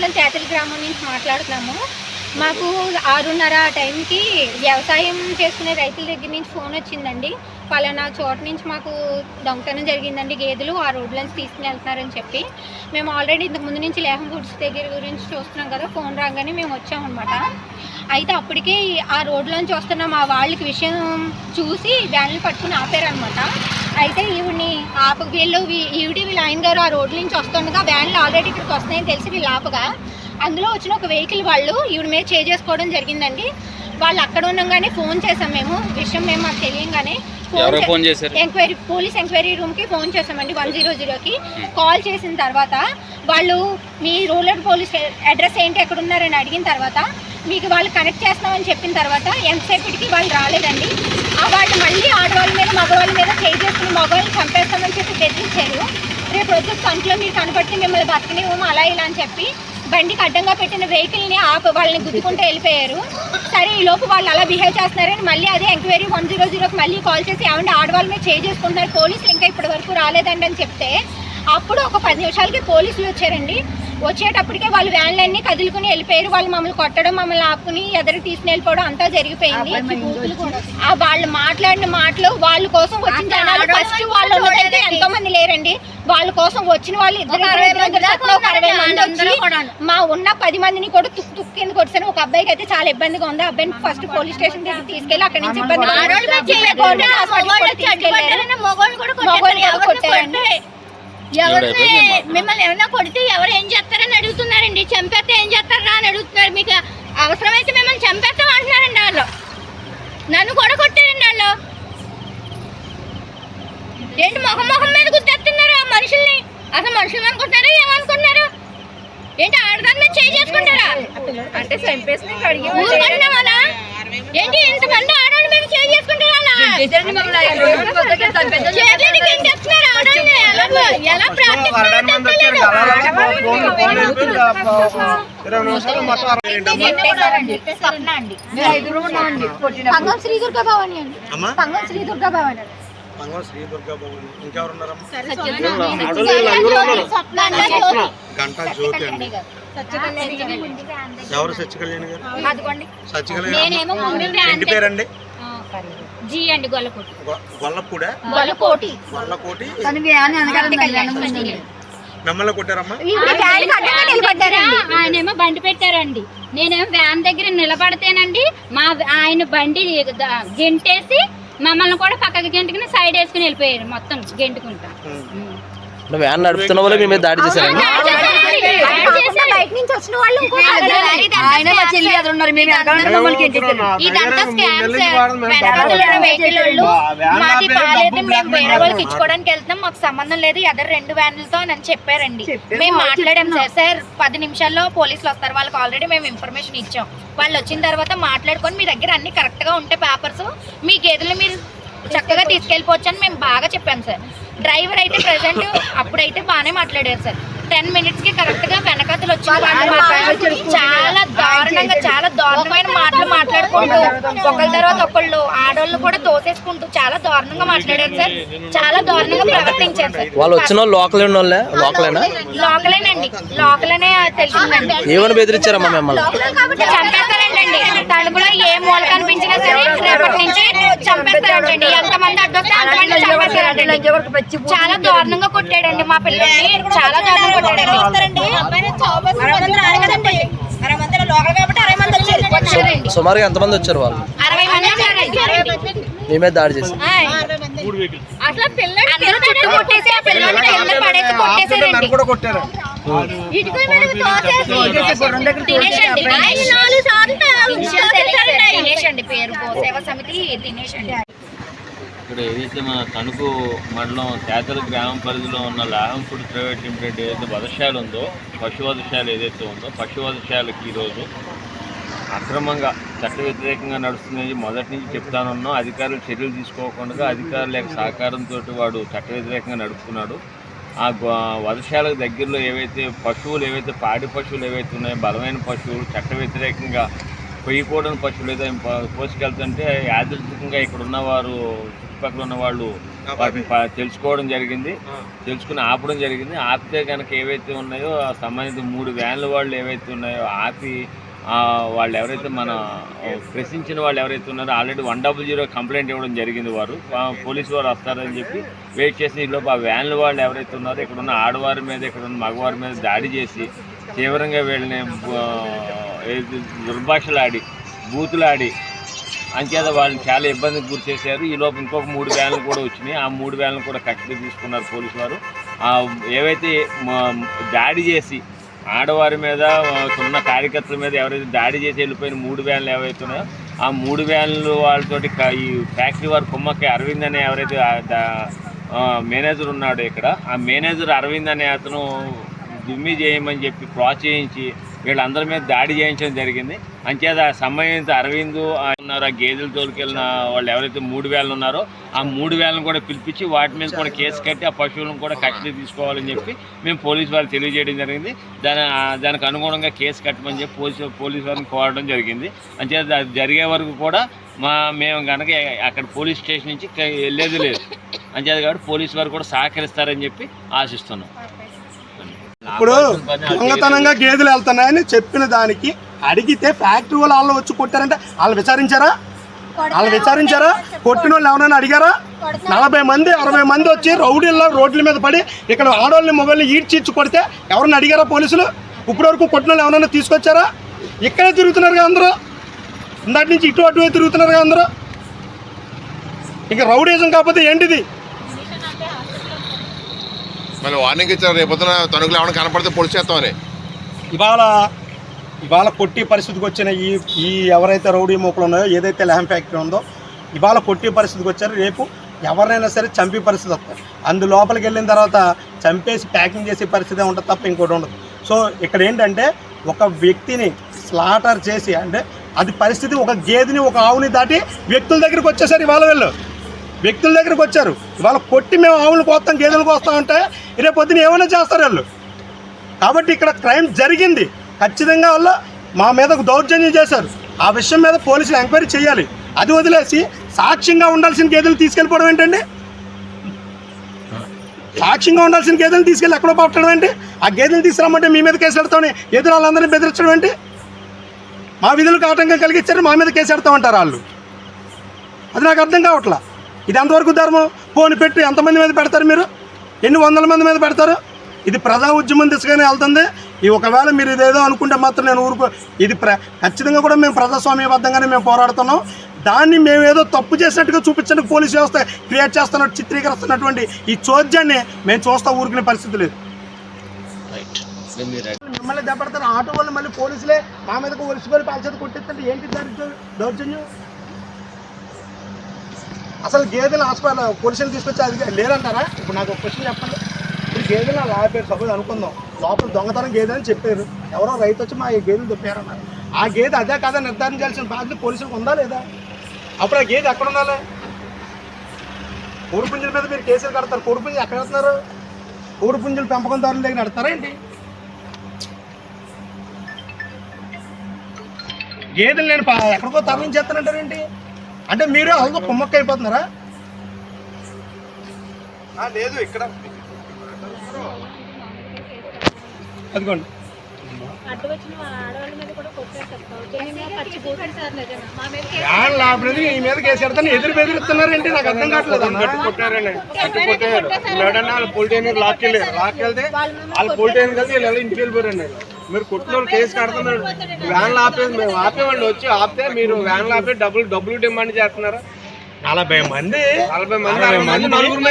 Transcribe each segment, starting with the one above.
మండలం తేతల గ్రామం నుంచి మాట్లాడుతున్నాము. మాకు ఆరున్నర ఆ టైంకి వ్యవసాయం చేసుకునే రైతుల దగ్గర నుంచి ఫోన్ వచ్చిందండి. పలానా చోట నుంచి మాకు దొంగతనం జరిగిందండి. గేదెలు ఆ రోడ్లను తీసుకుని వెళ్తున్నారని చెప్పి. మేము ఆల్రెడీ ఇంతకు ముందు నుంచి లేహం గుడ్స్ దగ్గర గురించి చూస్తున్నాం కదా ఫోన్ రాగానే మేము వచ్చామన్నమాట. అయితే అప్పటికే ఆ రోడ్లోంచి వస్తున్న మా వాళ్ళకి విషయం చూసి వ్యాన్లు పట్టుకుని ఆపారనమాట అయితే ఈవిడ్ని ఆప వీళ్ళు ఈవిడి వీళ్ళ ఆయన గారు ఆ రోడ్ల నుంచి వస్తుండగా వ్యాన్లు ఆల్రెడీ ఇక్కడికి వస్తున్నాయని తెలిసి వీళ్ళు ఆపగా అందులో వచ్చిన ఒక వెహికల్ వాళ్ళు ఈవిడ మీద చేసుకోవడం జరిగిందండి. వాళ్ళు అక్కడ ఉండగానే ఫోన్ చేసాం మేము. విషయం మేము మాకు తెలియగానే ఫోన్ ఎంక్వైరీ పోలీస్ ఎంక్వైరీ రూమ్కి ఫోన్ చేసామండి వన్ జీరో జీరోకి. కాల్ చేసిన తర్వాత వాళ్ళు మీ రూరల్ పోలీస్ అడ్రస్ ఏంటి ఎక్కడ ఉన్నారని అడిగిన తర్వాత మీకు వాళ్ళు కనెక్ట్ చేస్తామని చెప్పిన తర్వాత ఎంతసేపటికి వాళ్ళు రాలేదండి. వాళ్ళు మళ్ళీ ఆడవాళ్ళ మీద మగవాళ్ళ మీద చేయి చేసుకుని మగవాళ్ళని చంపేస్తామని చెప్పి బెదిరించారు. రేపు రోజు కంట్లో మీరు కనబడితే మిమ్మల్ని బతకనివ్వము అలా ఇలా అని చెప్పి బండికి అడ్డంగా పెట్టిన వెహికల్ని ఆప వాళ్ళని గుద్దుకుంటూ వెళ్ళిపోయారు. సరే ఈ లోపు వాళ్ళు అలా బిహేవ్ చేస్తున్నారని మళ్ళీ అదే ఎంక్వైరీ వన్ జీరో జీరోకి మళ్ళీ కాల్ చేసి ఏమంటే ఆడవాళ్ళ మీద చేయి చేసుకుంటున్నారు పోలీసులు ఇంకా ఇప్పటి వరకు రాలేదండి అని చెప్తే అప్పుడు ఒక పది నిమిషాలకి పోలీసులు వచ్చారండి. వచ్చేటప్పటికే వాళ్ళు వ్యాన్లన్నీ కదులుకుని వెళ్ళిపోయారు. వాళ్ళు మమ్మల్ని కొట్టడం మమ్మల్ని ఆపుకుని ఎదురు తీసుకుని వెళ్ళిపోవడం అంతా జరిగిపోయింది. ఆ వాళ్ళు మాట్లాడిన మాటలు వాళ్ళ కోసం వచ్చిన జనాలు ఫస్ట్ వాళ్ళు ఉన్నదైతే ఎంతో మంది లేరండి. వాళ్ళ కోసం వచ్చిన వాళ్ళు ఇద్దరు అరవై మంది వచ్చి మా ఉన్న పది మందిని కూడా తుక్కు తుక్కు కింద కొట్టారు ఒక అబ్బాయికి అయితే చాలా ఇబ్బందిగా ఉంది. అబ్బాయిని ఫస్ట్ పోలీస్ స్టేషన్ దగ్గర తీసుకెళ్ళి అక్కడ నుంచి ఇబ్బంది కూడా కొట్టారండి. ఎవరిని మిమ్మల్ని ఏమైనా కొడితే ఎవరు ఏం చేస్తారని అడుగుతున్నారండి? చంపేస్తే ఏం చేస్తారా అని అడుగుతున్నారు. మీకు అవసరమైతే మిమ్మల్ని చంపేస్తాం అంటున్నారండి వాళ్ళు. నన్ను కూడా కొట్టారండి వాళ్ళు. ఏంటి మొహం మొహం మీద గుర్తెస్తున్నారు ఆ మనుషుల్ని? అసలు మనుషులు అనుకుంటున్నారా? ఏమనుకుంటున్నారు? ఏంటి ఆడదాని మీద చేయి చేసుకుంటారా అంటే ఊరుకుంటున్నామనా ఏంటి ఇంతమంది ఆడవాళ్ళ మీద చేయి చేసుకుంటారా ఏం చేస్తున్నారు ఆడవాళ్ళని? పంగం శ్రీ దుర్గా భవాని అండి. అమ్మా? పంగం శ్రీ దుర్గా భవాని అండి. పంగం శ్రీ దుర్గా భవన్ ఇంకెవరు ఉన్నారమ్మా స్వప్న. గంటా జ్యోతి అండి. ఎవరు సత్య కళ్యాణ్ గారు. ఇంటి పేరండి? జీ అండి గొల్లపూడే. గొల్లకోటి. గొల్లకోటి. మిమ్మల్ని కొట్టారమ్మా. ఆయనేమో బండి పెట్టారండి. నేనేమో వ్యాన్ దగ్గర నిలబడితేనండి మా ఆయన బండి గెంటేసి మమ్మల్ని కూడా పక్కకి గెంటుకుని సైడ్ వేసుకుని వెళ్ళిపోయారు మొత్తం గెంటుకుంటా. వ్యాన్ నడుపుతున్న వాళ్ళు మీ మీద దాడి చేశారండి. బయట నుంచి వచ్చిన వాళ్ళు ఇదంతా మాది బాగాలేదు మేము వేరే వాళ్ళకి ఇచ్చుకోవడానికి వెళ్తున్నాం మాకు సంబంధం లేదు ఎదరు రెండు వ్యాన్లతో అని చెప్పారండి. మేము మాట్లాడాం సార్ సార్ పది నిమిషాల్లో పోలీసులు వస్తారు వాళ్ళకి ఆల్రెడీ మేము ఇన్ఫర్మేషన్ ఇచ్చాం. వాళ్ళు వచ్చిన తర్వాత మాట్లాడుకొని మీ దగ్గర అన్ని కరెక్ట్గా ఉంటే పేపర్స్ మీ గేదెలు మీరు చక్కగా తీసుకెళ్ళిపోవచ్చు అని మేము బాగా చెప్పాం సార్. డ్రైవర్ అయితే ప్రెసెంట్ అప్పుడైతే బాగానే మాట్లాడారు సార్. టెన్ మినిట్స్కి కరెక్ట్గా వెనకాతలు మాత్రం చాలా దారుణంగా చాలా దారుణమైన మాటలు మాట్లాడుకుంటూ ఒకళ్ళ తర్వాత ఒకళ్ళు ఆడోళ్ళు కూడా తోసేసుకుంటూ చాలా దారుణంగా మాట్లాడారు సార్. చాలా దారుణంగా ప్రవర్తించారు సార్. వాళ్ళు వచ్చిన వాళ్ళు లోకల్ ఉన్న వాళ్ళే? లోకలేనా? లోకలేనండి. లోకలనే తెలిసిందండి. ఏమని బెదిరించారమ్మా మిమ్మల్ని? చంపేస్తారంటండి. తలుపులో ఏ మూల కనిపించినా సరే రేపటి నుంచి చంపేస్తారంటండి. ఎంతమంది చాలా దారుణంగా కొట్టాడండి మా పిల్లల్ని. చాలా దారుణంగా కొట్టాడండి. వచ్చారండి సుమారుగా ఎంతమంది వచ్చారు వాళ్ళు? అరవై మంది మీ మీద దాడి. అసలు పిల్లలు చుట్టూ కొట్టేసి ఆ పడేసి తినేసండి పేరు. గోసేవ సమితి తినేసండి ఇక్కడ ఏదైతే మన తణుకు మండలం తేతల గ్రామ పరిధిలో ఉన్న లాహం ఫుడ్ ప్రైవేట్ లిమిటెడ్ ఏదైతే వధశాల ఉందో పశు వధశాల ఏదైతే ఉందో పశు వధశాలకి ఈరోజు అక్రమంగా చట్ట వ్యతిరేకంగా నడుస్తుందని మొదటి నుంచి చెప్తానున్నాం. అధికారులు చర్యలు తీసుకోకుండా అధికారుల యొక్క సహకారంతో వాడు చట్ట వ్యతిరేకంగా నడుపుతున్నాడు. ఆ వధశాలకు దగ్గరలో ఏవైతే పశువులు ఏవైతే పాడి పశువులు ఏవైతే ఉన్నాయో బలమైన పశువులు చట్ట వ్యతిరేకంగా కొయ్యకూడని పశువులు ఏదో పోసుకెళ్తుంటే యాదృచ్ఛికంగా ఇక్కడ ఉన్నవారు చుట్టుపక్కల ఉన్న వాళ్ళు తెలుసుకోవడం జరిగింది. తెలుసుకుని ఆపడం జరిగింది. ఆపితే కనుక ఏవైతే ఉన్నాయో ఆ సంబంధిత మూడు వ్యాన్ల వాళ్ళు ఏవైతే ఉన్నాయో ఆపి వాళ్ళు ఎవరైతే మన ప్రశ్నించిన వాళ్ళు ఎవరైతే ఉన్నారో already one double zero complaint ఇవ్వడం జరిగింది వారు. పోలీసు వారు వస్తారని చెప్పి వెయిట్ చేసి ఈలోపు ఆ వ్యాన్ల వాళ్ళు ఎవరైతే ఉన్నారో ఇక్కడ ఉన్న ఆడవారి మీద ఇక్కడ ఉన్న మగవారి మీద దాడి చేసి తీవ్రంగా వీళ్ళని దుర్భాషలాడి బూతులాడి అంచేత వాళ్ళు చాలా ఇబ్బందికి గురి చేశారు. ఈ లోపు ఇంకొక మూడు వ్యాన్లు కూడా వచ్చినాయి. ఆ మూడు వ్యాన్లు కూడా కట్టి తీసుకున్నారు పోలీసు వారు ఏవైతే దాడి చేసి ఆడవారి మీద ఆ, ఉన్న కార్యకర్తల మీద ఎవరైతే దాడి చేసి వెళ్ళిపోయిన మూడు వ్యాన్లు ఏవైతే ఉన్నాయో ఆ మూడు వ్యాన్లు వాళ్ళతోటి ఈ ఫ్యాక్టరీ వారి కుమ్మకి అరవింద్ అనే ఎవరైతే మేనేజర్ ఉన్నాడు ఇక్కడ ఆ మేనేజర్ అరవింద్ అనే అతను దుమ్మి చేయమని చెప్పి ప్రోత్సహించి వీళ్ళందరి మీద దాడి చేయించడం జరిగింది. అంచేత ఆ సంబంధిత అరవింద్ ఉన్నారు ఆ గేదెలు తోలుకెళ్ళిన వాళ్ళు ఎవరైతే మూడు వేలు ఉన్నారో ఆ మూడు వేలను కూడా పిలిపించి వాటి మీద కూడా కేసు కట్టి ఆ పశువులను కూడా కస్టడీ తీసుకోవాలని చెప్పి మేము పోలీసు వారికి తెలియజేయడం జరిగింది. దాని దానికి అనుగుణంగా కేసు కట్టమని చెప్పి పోలీసు పోలీసు వారిని కోరడం జరిగింది. అంచేత అది జరిగే వరకు కూడా మా మేము కనుక అక్కడ పోలీస్ స్టేషన్ నుంచి వెళ్ళేది లేదు. అంచేది కాబట్టి పోలీసు వారు కూడా సహకరిస్తారని చెప్పి ఆశిస్తున్నాం. ఇప్పుడు దొంగతనంగా గేదెలు వెళ్తున్నాయని చెప్పిన దానికి అడిగితే ఫ్యాక్టరీ వాళ్ళు వాళ్ళు వచ్చి కొట్టారంటే వాళ్ళు విచారించారా? వాళ్ళు విచారించారా? కొట్టిన వాళ్ళు ఎవరైనా అడిగారా? నలభై మంది అరవై మంది వచ్చి రౌడీల్లో రోడ్ల మీద పడి ఇక్కడ ఆడవాళ్ళని మొబైల్ని ఈడ్చిచ్చి కొడితే ఎవరైనా అడిగారా పోలీసులు? ఇప్పటి వరకు కొట్టిన వాళ్ళు ఎవరైనా తీసుకొచ్చారా? ఇక్కడే తిరుగుతున్నారుగా అందరూ. ఇందాటి నుంచి ఇటు అటు తిరుగుతున్నారుగా అందరూ. ఇక రౌడీజం కాకపోతే ఏంటిది? మళ్ళీ వార్నింగ్ ఇచ్చారు రేపొద్దున తణుకులు ఏమైనా కనపడితే పొడి చేస్తామని ఇవాళ ఇవాళ కొట్టి పరిస్థితికి వచ్చిన ఈ ఈ ఎవరైతే రౌడీ మూకలు ఉన్నాయో ఏదైతే లెహం ఫ్యాక్టరీ ఉందో ఇవాళ కొట్టి పరిస్థితికి వచ్చారు. రేపు ఎవరినైనా సరే చంపే పరిస్థితి వస్తుంది. అందు లోపలికి వెళ్ళిన తర్వాత చంపేసి ప్యాకింగ్ చేసే పరిస్థితి ఉంటుంది తప్ప ఇంకోటి ఉండదు. సో ఇక్కడ ఏంటంటే ఒక వ్యక్తిని స్లాటర్ చేసి అంటే అది పరిస్థితి ఒక గేదెని ఒక ఆవుని దాటి వ్యక్తుల దగ్గరికి వచ్చేసారు ఇవాళ వీళ్ళు. వ్యక్తుల దగ్గరికి వచ్చారు. వాళ్ళు కొట్టి మేము ఆవులు కోస్తాం గేదెలు కోస్తాం అంటే రేపు పొద్దున ఏమైనా చేస్తారు వాళ్ళు. కాబట్టి ఇక్కడ క్రైమ్ జరిగింది. ఖచ్చితంగా వాళ్ళు మా మీద ఒక దౌర్జన్యం చేశారు. ఆ విషయం మీద పోలీసులు ఎంక్వైరీ చేయాలి. అది వదిలేసి సాక్ష్యంగా ఉండాల్సిన గేదెలు తీసుకెళ్ళిపోవడం ఏంటండి? సాక్ష్యంగా ఉండాల్సిన గేదెలు తీసుకెళ్ళి ఎక్కడో పట్టడం ఏంటి? ఆ గేదెలు తీసుకురమ్మంటే మీ మీద కేసు పెడతామని ఎదురు వాళ్ళందరినీ బెదిరించడం ఏంటి? మా విధులకు ఆటంకం కలిగించారు మా మీద కేసు పెడతామంటారు వాళ్ళు. అది నాకు అర్థం కావట్లా? ఇది ఎంతవరకు ధర్మం? పోని పెట్టి ఎంతమంది మీద పెడతారు మీరు? ఎన్ని వందల మంది మీద పెడతారు? ఇది ప్రజా ఉద్యమం దిశగానే వెళ్తుంది. ఈ ఒకవేళ మీరు ఇదేదో అనుకుంటే మాత్రం నేను ఊరుకో ఇది ప్ర ఖచ్చితంగా కూడా మేము ప్రజాస్వామ్యబద్ధంగానే మేము పోరాడుతున్నాం. దాన్ని మేము ఏదో తప్పు చేసినట్టుగా చూపించడానికి పోలీస్ వ్యవస్థ క్రియేట్ చేస్తున్నట్టు చిత్రీకరిస్తున్నటువంటి ఈ చోద్యాన్ని మేము చూస్తా ఊరుకునే పరిస్థితి లేదు. మిమ్మల్ని దెబ్బడతారు ఆటో వాళ్ళు మళ్ళీ పోలీసులే. మా మీదకు ఒలిసిపోయి పాల్చేత కొట్టిస్తుంటే ఏంటి దౌర్జన్యం? అసలు గేదెలు హాస్పిటల్ పోలీసులు తీసుకొచ్చి అది లేదంటారా? ఇప్పుడు నాకు ఒక క్వశ్చన్ చెప్పండి. ఇప్పుడు గేదెలు అలా ఆపారు సపోజ్ అనుకుందాం. లోపల దొంగతనం గేదె అని చెప్పారు. ఎవరో రైతు వచ్చి మా ఈ గేదెలు దొప్పారన్నారు ఆ గేదె అదే కదా నిర్ధారించాల్సిన బాధ్యత పోలీసులకు ఉందా లేదా? అప్పుడు ఆ గేదె ఎక్కడ ఉండాలి? కోడిపుంజుల మీద మీరు కేసులు కడతారు. కోడిపుంజులు ఎక్కడ వెళ్తున్నారు కోడిపుంజులు పెంపకందారుల దగ్గర నడతారా ఏంటి? గేదెలు నేను ఎక్కడికో తరలించేస్తానంటారేంటి అంటే మీరు అందులో కుమ్మక్క అయిపోతున్నారా లేదు ఇక్కడ. అదిగోండి. లాభలేదు ఈ మీద కేసు పెడతాను ఎదురు బెదిరిస్తున్నారేంటి? నాకు అర్థం కావట్లేదు అన్న. కొట్టారండి. కట్టి కొట్టారు. వాళ్ళు పోలీస్ లాక్ వెళ్ళారు లాక్ వెళ్తే వాళ్ళు పోలీస్ కలిసి వీళ్ళు ఇంటికి వెళ్ళిపోయారండి. మీరు కొట్టిన కేసు కడుతున్నారు. వ్యాన్లు ఆపేది మేము ఆపేవాళ్ళు వచ్చి ఆపితే మీరు వ్యాన్లు ఆపే డబ్బులు డబ్బులు డిమాండ్ చేస్తున్నారా. నలభై మంది నలభై మంది నలభై మంది నలుగురు?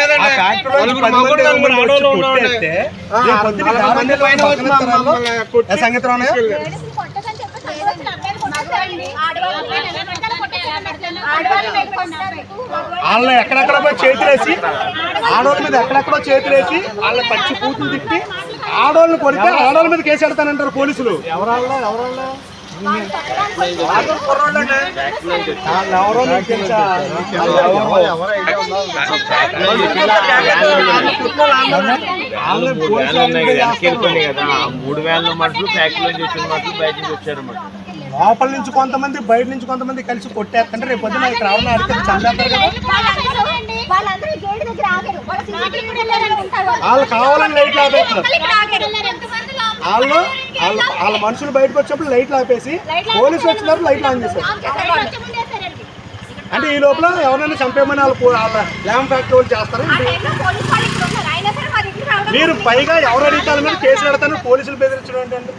వాళ్ళని ఎక్కడెక్కడ చేతులేసి ఆడవాళ్ళ మీద ఎక్కడెక్కడో చేతులేసి వాళ్ళ పచ్చి కూతురు తిప్పి ఆడవాళ్ళని కొడితే ఆడవాళ్ళ మీద కేసు పెడతానంటారు పోలీసులు. మూడు మనుషులు ఫ్యాక్టరీ నుంచి వచ్చిన మనుషులు బయట నుంచి వచ్చారు లోపల నుంచి కొంతమంది బయట నుంచి కొంతమంది కలిసి కొట్టేస్తుంటే రేపు పొద్దున ఇక్కడ ఎవరైనా అడిగితే చంపేస్తారు కదా. వాళ్ళందరూ గేట్ దగ్గర ఆగారు. వాళ్ళ ఉంటారు. కావాలని లైట్లు ఆపేస్తున్నారు ఆగారు. వాళ్ళు వాళ్ళ వాళ్ళ మనుషులు బయటకు వచ్చినప్పుడు లైట్లు ఆపేసి పోలీసులు వచ్చినప్పుడు లైట్లు ఆన్ చేశారు. అంటే ఈ లోపల ఎవరైనా చంపేమని వాళ్ళు వాళ్ళ ల్యాంప్ ఫ్యాక్టరీ వాళ్ళు చేస్తారు ఆ టైంలో పోలీస్ వాళ్ళు ఇక్కడ ఉన్నారు. అయినా సరే మా దగ్గరికి రావడం మీరు పైగా ఎవరు అడిగితే మీద కేసు పెడతాను పోలీసులు బెదిరించడం ఏంటండి?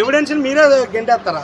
ఎవిడెన్స్ మీరే గెంటేస్తారా